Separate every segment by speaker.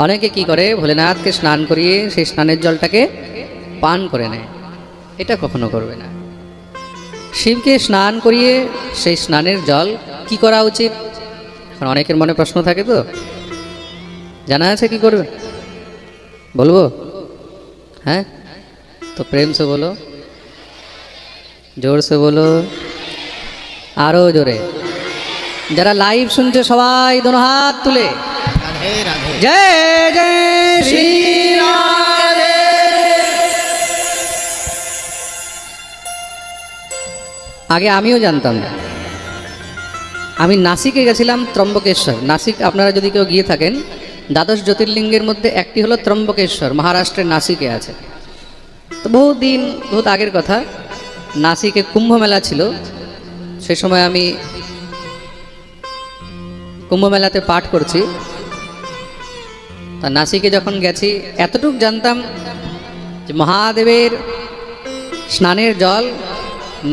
Speaker 1: অনেকে কি করে, ভোলেনাথকে স্নান করিয়ে সেই স্নানের জলটাকে পান করে নেয়। এটা কখনো করবে না। শিবকে স্নান করিয়ে সেই স্নানের জল কি করা উচিত? এখন অনেকের মনে প্রশ্ন থাকে তো। জানা আছে কি করবে? বলব? হ্যাঁ? তো প্রেম সে বলো, জোর সে বলো, আরও জোরে। যারা লাইভ শুনছে, সবাই দোনো হাত তুলে।
Speaker 2: রাধে রাধে।
Speaker 1: আগে আমিও জানতাম। আমি নাসিকে গেছিলাম ত্রম্বকেশ্বর। নাসিক, আপনারা যদি কেউ গিয়ে থাকেন, দ্বাদশ জ্যোতির্লিঙ্গের মধ্যে একটি হলো ত্রম্বকেশ্বর, মহারাষ্ট্রের নাসিকে আছে। তো বহু দিন, বহুত আগের কথা, নাসিকে কুম্ভ মেলা ছিল। সে সময় আমি কুম্ভ মেলাতে পাঠ করছি। তা নাসিকে যখন গেছি, এতটুক জানতাম যে মহাদেবের স্নানের জল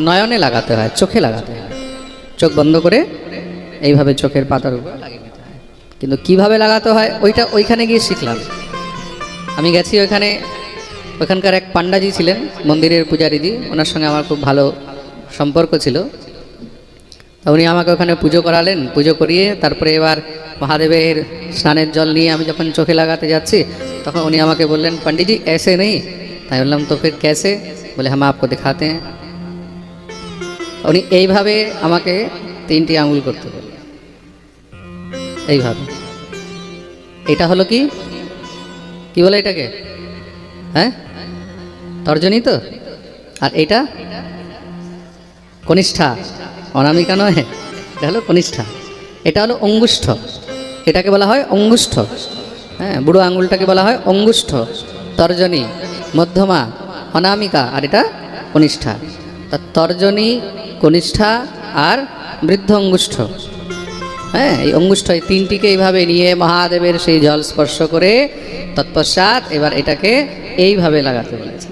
Speaker 1: নয়নে লাগাতে হয়, চোখে লাগাতে হয়। চোখ বন্ধ করে এইভাবে চোখের পাতার উপর লাগিয়ে নিতে হয়। কিন্তু কীভাবে লাগাতে হয়, ওইটা ওইখানে গিয়ে শিখলাম। আমি গেছি ওইখানে, ওইখানকার এক পান্ডাজি ছিলেন, মন্দিরের পূজারিদি, ওনার সঙ্গে আমার খুব ভালো সম্পর্ক ছিল। উনি আমাকে ওখানে পুজো করালেন পুজো করিয়ে তারপরে এবার মহাদেবের স্নানের জল নিয়ে আমি যখন চোখে লাগাতে যাচ্ছি তখন উনি আমাকে বললেন पंडित जी ऐसे नहीं তাই বললাম তো ফির कैसे বলে हम आपको दिखाते हैं উনি এইভাবে আমাকে তিনটি আঙুল করতে বললেন এইভাবে এটা হলো কি কি বলে এটাকে হ্যাঁ তর্জনী তো আর এটা কনিষ্ঠা অনামিকা নয়, এটা হলো কনিষ্ঠা। এটা হলো অঙ্গুষ্ঠ। এটাকে বলা হয় অঙ্গুষ্ঠ। হ্যাঁ বুড়ো আঙুলটাকে বলা হয় অঙ্গুষ্ঠ, তর্জনী, মধ্যমা, অনামিকা, আর এটা কনিষ্ঠা। তা তর্জনী, কনিষ্ঠা আর বৃদ্ধ অঙ্গুষ্ঠ। হ্যাঁ এই অঙ্গুষ্ঠ এই তিনটিকে এইভাবে নিয়ে মহাদেবের সেই জল স্পর্শ করে তৎপশ্চাৎ এবার এটাকে এইভাবে লাগাতে বলেছে।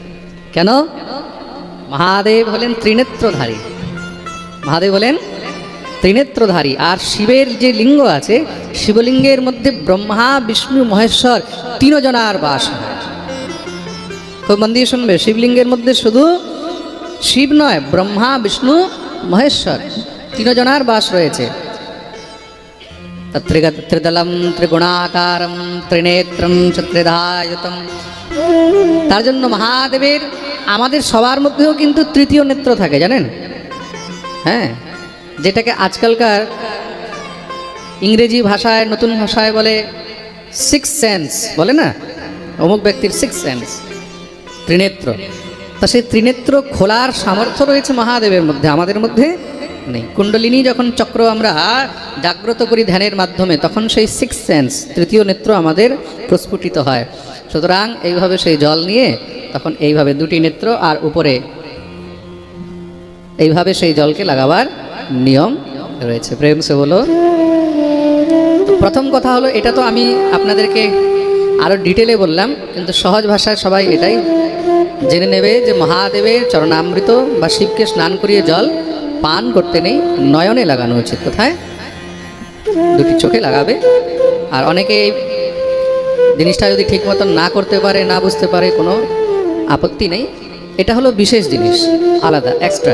Speaker 1: কেন? মহাদেব হলেন ত্রিনেত্রধারী। মহাদেব হলেন ত্রিনেত্রধারী। আর শিবের যে লিঙ্গ আছে, শিবলিঙ্গের মধ্যে ব্রহ্মা, বিষ্ণু, মহেশ্বর তিনজনার বাস খুব মন দিয়ে শুনবে, শিবলিঙ্গের মধ্যে শুধু শিব নয়, ব্রহ্মা, বিষ্ণু, মহেশ্বর তিনজনার বাস রয়েছে। ত্রিদলম ত্রিগুণাকারম ত্রিনেত্রম চ তার জন্য মহাদেবের আমাদের সবার মধ্যেও কিন্তু তৃতীয় নেত্র থাকে, জানেন? হ্যাঁ যেটাকে আজকালকার ইংরেজি ভাষায়, নতুন ভাষায় বলে সিক্স সেন্স বলে না? অমুক ব্যক্তির সিক্স সেন্স ত্রিনেত্র। তা সেই ত্রিনেত্র খোলার সামর্থ্য রয়েছে মহাদেবের মধ্যে, আমাদের মধ্যে নেই। কুণ্ডলিনী যখন চক্র আমরা জাগ্রত করি ধ্যানের মাধ্যমে, তখন সেই সিক্স সেন্স তৃতীয় নেত্র আমাদের প্রস্ফুটিত হয়। সুতরাং এইভাবে সেই জল নিয়ে তখন এইভাবে দুটি নেত্র আর উপরে এইভাবে সেই জলকে লাগাবার নিয়ম রয়েছে। প্রেম সে বলো। প্রথম কথা হলো, এটা তো আমি আপনাদেরকে আরও ডিটেলে বললাম, কিন্তু সহজ ভাষায় সবাই এটাই জেনে নেবে যে মহাদেবের চরণামৃত বা শিবকে স্নান করিয়ে জল পান করতে নেই, নয়নে লাগানো উচিত। কোথায়? দুটি চোখে লাগাবে। আর অনেকে এই জিনিসটা যদি ঠিক মতন না করতে পারে, না বুঝতে পারে, কোনো আপত্তি নেই। এটা হলো বিশেষ জিনিস, আলাদা এক্সট্রা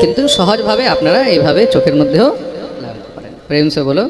Speaker 1: কিন্তু সহজভাবে আপনারা এইভাবে চোখের মধ্যেও লাগাতে পারেন। প্রেম সে বলো।